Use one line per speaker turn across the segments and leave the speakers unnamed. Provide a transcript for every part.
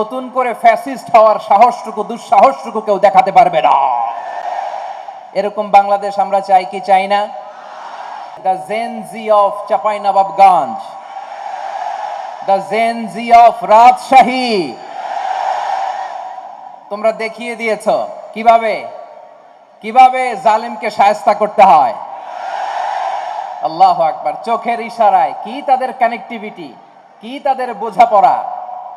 নতুন করে ফ্যাসিস্ট হওয়ার সাহসটুকু, দুঃসাহসটুকু কেউ দেখাতে পারবে না। এরকম বাংলাদেশ আমরা চাই কি চাই না? The Gen Z of Chapainawabganj the Gen Z of Rajshahi তোমরা দেখিয়ে দিয়েছ, কীভাবে? কীভাবে জালিমকে সায়স্তা করতে হয়? আল্লাহ আকবার, চোখের ইশারায়। কি তাদের কানেক্টিভিটি কি তাদের বোঝাপড়া?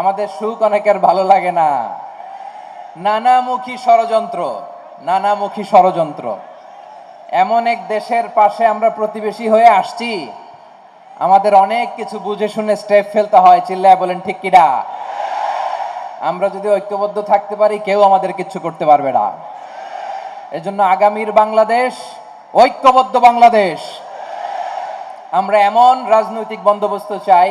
আমাদের সুখ অনেকের ভালো লাগে না। নানামুখী ষড়যন্ত্র নানামুখী ষড়যন্ত্র। এমন এক দেশের পাশে আমরা প্রতিবেশী হয়ে আসছি। আমাদের অনেক কিছু বুঝে শুনে স্টেপ ফেলতে হয়, চিল্লায় বলেন, ঠিক কিনা আমরা যদি ঐক্যবদ্ধ থাকতে পারি, কেউ আমাদের কিচ্ছু করতে পারবে না। এজন্য আগামীর বাংলাদেশ, ঐক্যবদ্ধ বাংলাদেশ। আমরা এমন রাজনৈতিক বন্দোবস্ত চাই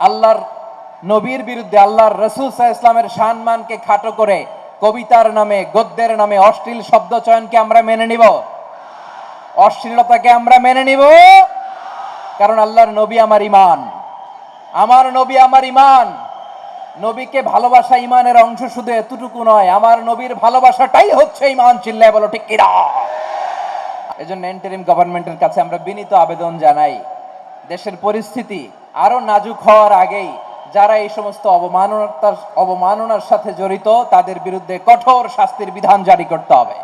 আল্লাহর নবীর বিরুদ্ধে আল্লাহর রসুল সাহা ইসলামের সম্মানকে খাটো করে কবিতার নামে, গদ্যের নামে, অশ্লীল শব্দ চয়নকে আমরা মেনে নিব। অশ্লীলতাকে আমরা মেনে নিব। কারণ আল্লাহর নবী আমার ইমান আমার নবী আমার ইমান নবীকে ভালোবাসা ইমানের অংশ শুধু এতটুকু নয়, আমার নবীর ভালোবাসাটাই হচ্ছে ইমান চিল্লায় বলো ঠিক কিনা? এজন্য এন্টারিম গভর্নমেন্টের কাছে আমরা বিনীত আবেদন জানাই। দেশের পরিস্থিতি আরও নাজুক হওয়ার আগেই যারা এই সমস্ত অবমাননার অবমাননার সাথে জড়িত, তাদের বিরুদ্ধে কঠোর শাস্তির বিধান জারি করতে হবে।